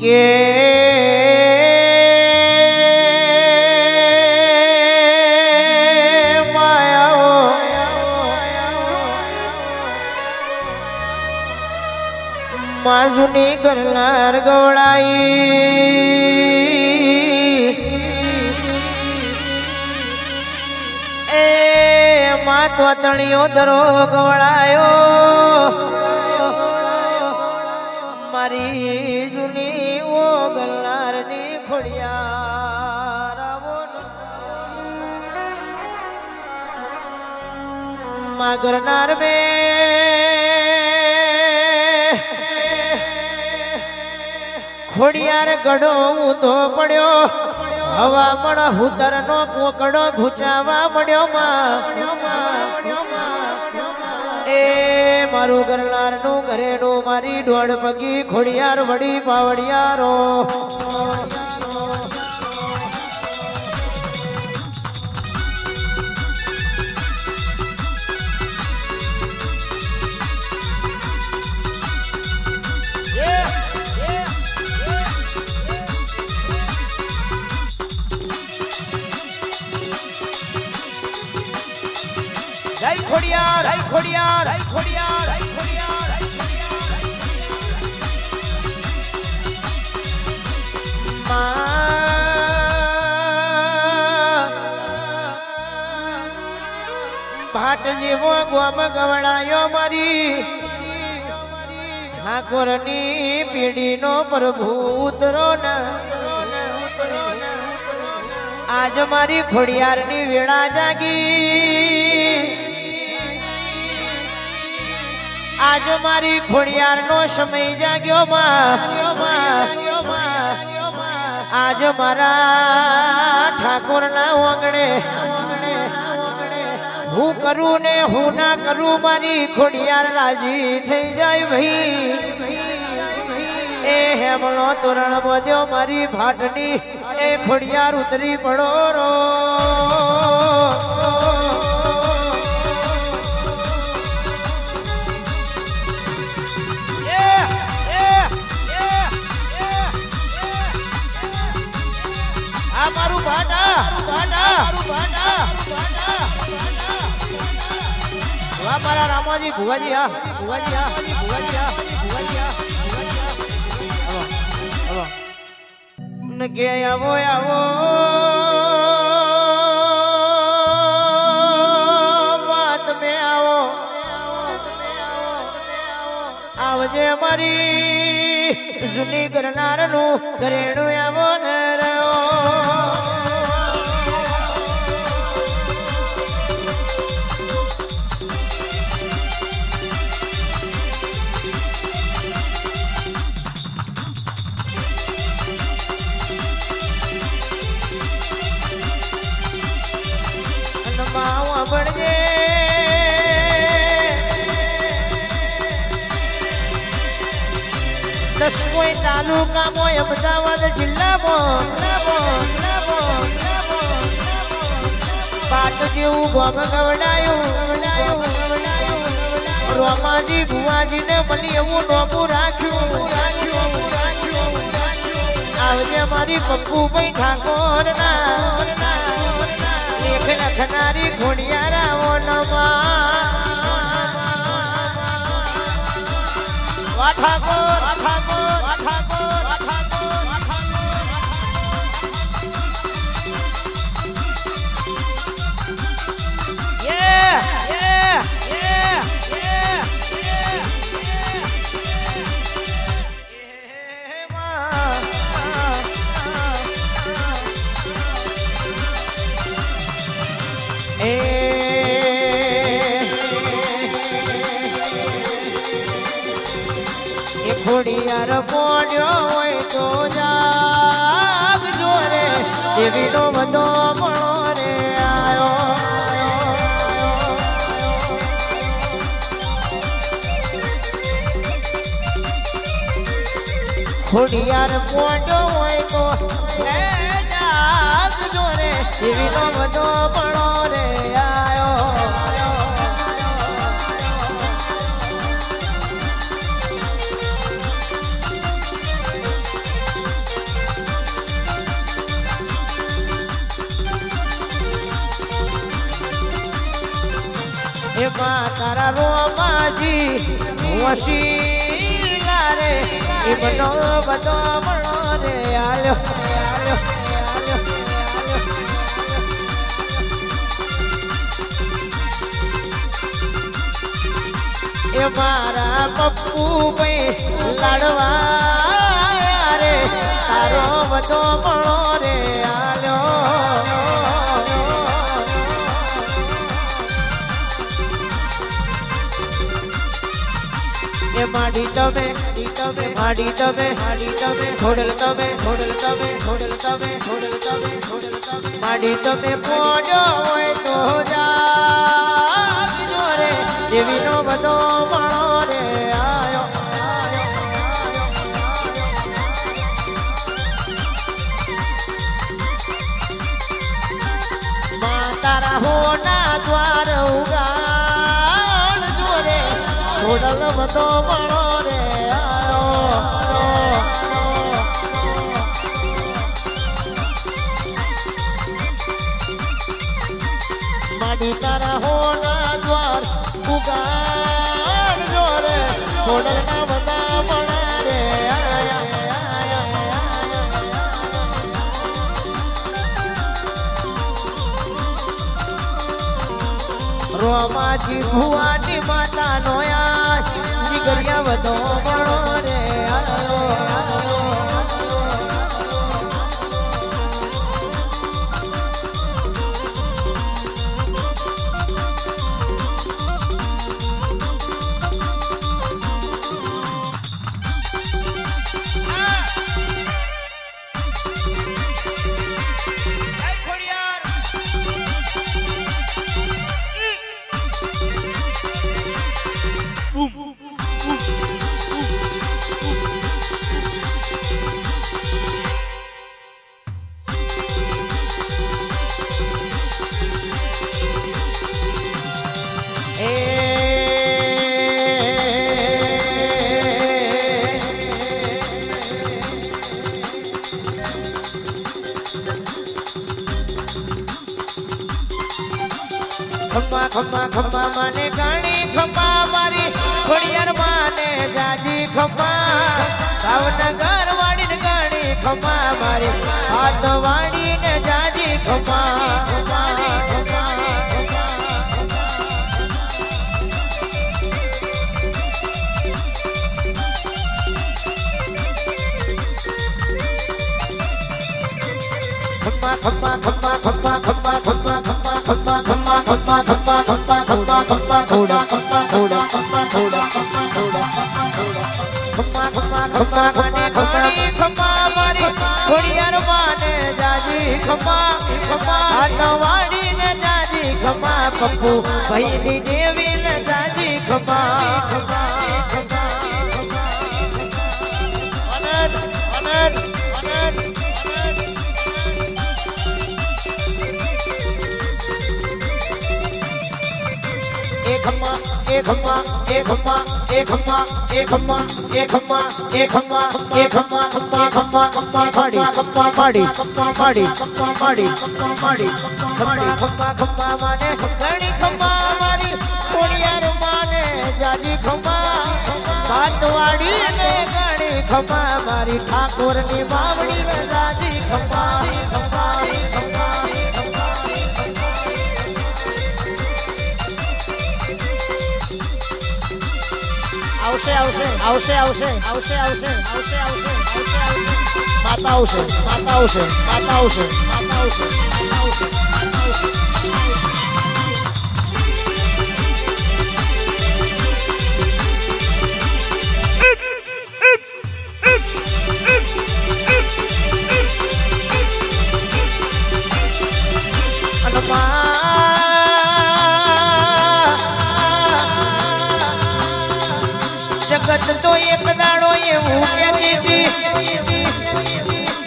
કે માજુની ગરલાર ગવડાઈ. એ માતો તણિયો દરો ગવડાયો મારી જૂની ઓ ગલ્લારની ખોડિયા ન. માં ખોડિયાર ગડો ઊંધો પડ્યો હવા મણ હુતર નો કોકડો ઘૂંચાવા મળ્યો માં એ મારું ગરલારનું ઘરેનું મારી દોઢ પગી ખોડિયાર વડી પાવડિયારો. ખોડિયાર હઈ ખોડિયાર હઈ ખોડિયાર ભાટ જેવો ગોમ ગવડાયો મારી. ઠાકોરની પીડીનો પ્રભુ ઉતરો આજ મારી ખોડિયારની વેળા જાગી. આજ મારી ખોડિયારનો સમય જાગ્યો આજ મારા ઠાકોરના આંગણે હું કરું ને હું ના કરું મારી ખોડિયાર રાજી થઈ જાય ભાઈ. એ હેમણો તોરણ બધ્યો મારી ભાટની, એ ખોડિયાર ઉતરી પડો રો. મારું ભાટા ભાટા વાહ મારા રામાજી, ભુવાજી, હા ભુવાજી હા ભુવાજી હા ભુવાજી, હા આવો આવો. આવો આવો. માં આવો. આવજે મારી જૂની કરનારનું ઘરેણું આવો. માવા બળજે દસ કોઈ તાલુકામાં અમદાવાદ જિલ્લામાં પાટ જેવું ગોમ ગવડાયું રોમાજી ભુવાજીને મળી એવું નોમું રાખ્યું. આવજે મારી પપ્પુભાઈ ઠાકોર ના લેખ લખનારી ઘોડિયારાઓ નમા ઠાકોર ઠાકોર ઠાકોર ઠાકોર ખોડિયાર પોડ્યો હોય તો જાગજો રે. દેવીનો બધો મળો રે પોડ્યો હોય તો જાગજો રે. દેવીનો બધો મળો માં તારા રોમાજી વસીલા રે. એ બનો બધો મળો રે, આલ્યો એ મારા પપ્પુ ભાઈ લાડવા રે. તારો બધો મળો तवे हाड़ी तवे हाड़ी तवे घोड़ल तवे घोड़ल तवे घोड़ल तवे घोड़ल तवे घोड़ल तवे माड़ी तवे पोडो ओए तो जा बिनो रे जीविनो बदो मणो रे आयो मातारा होना द्वार उगाड़ जोरे घोड़ल बदो मणो માડી તારા હોના દ્વાર. ઉગાડ જોરે ખોડલ ના બધા મળે રે. રોમાજી ભુવાની માતા નો આ જીગરિયા વધો મળો રે. Boom. ખમ્મા ખમ્મા ખમ્મા માને ગાણી ખમ્મા મારી. ખોડિયાર માને જાજી ખમ્મા. ભાવનગર વાળી ને ગાણી ખમ્મા મારી. હાથ વાળી ને જાજી ખમ્મા ખમ્મા ખમ્મા ખમ્મા ખમ્મા ખમ્મા ખમ્મા ખમ્મા ખમ્મા. ખમા પપ્પુ ભાઈની દેવી ને દાદી ખમા ખમા ખમ્મા એ ખમ્મા એ ખમ્મા એ ખમ્મા એ ખમ્મા એ ખમ્મા એ ખમ્મા એ ખમ્મા ખમ્મા ખમ્મા ખમ્મા પાડી મારી કોણિયાર માને ઠાકોરની બાવડી રાજી Maushausen, Maushausen, Maushausen, Maushausen, Maushausen. Mauthausen, Mauthausen, Mauthausen, Mauthausen, Mauthausen, Mauthausen. Bye. એક દાડો એવું કહેતી હતી.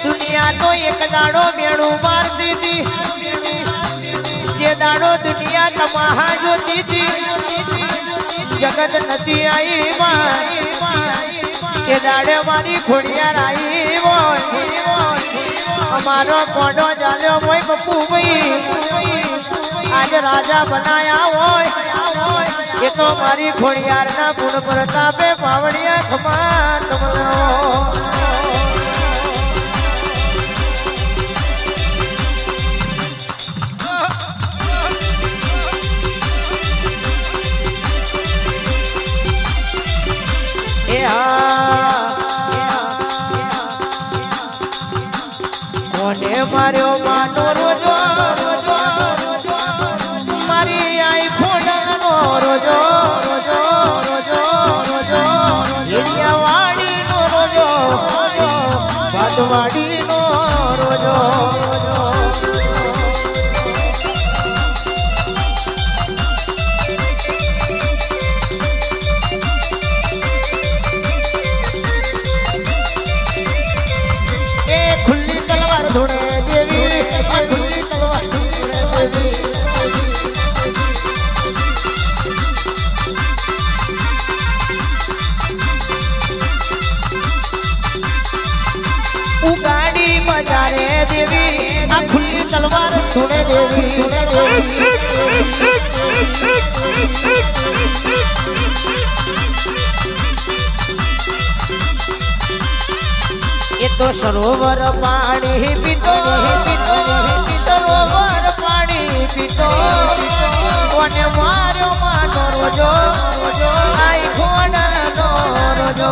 દુનિયા તો એક દાડો મેળું મારતી હતી. જે દાડો દુનિયા તમાહા જોતી હતી. જગત નથી આવી માં એ દાડે મારી ખોડિયાર આવી હોય. અમારો કોડો ચાલ્યો હોય બપુ ભાઈ આજ રાજા બનાયા હોય. તો મારી ખોડિયારના ગુણ પ્રતાપે પાવડિયા ખમાન એ હા કોને માર્યો ಮಾಡಿ તલવાર ધોળે દેવી ધોળે દેવી તો સરોવર પાણી પીતો, સરોવર પાણી પીતો. કોને માર્યો માનો રોજો? આઈ ખોડનો રોજો.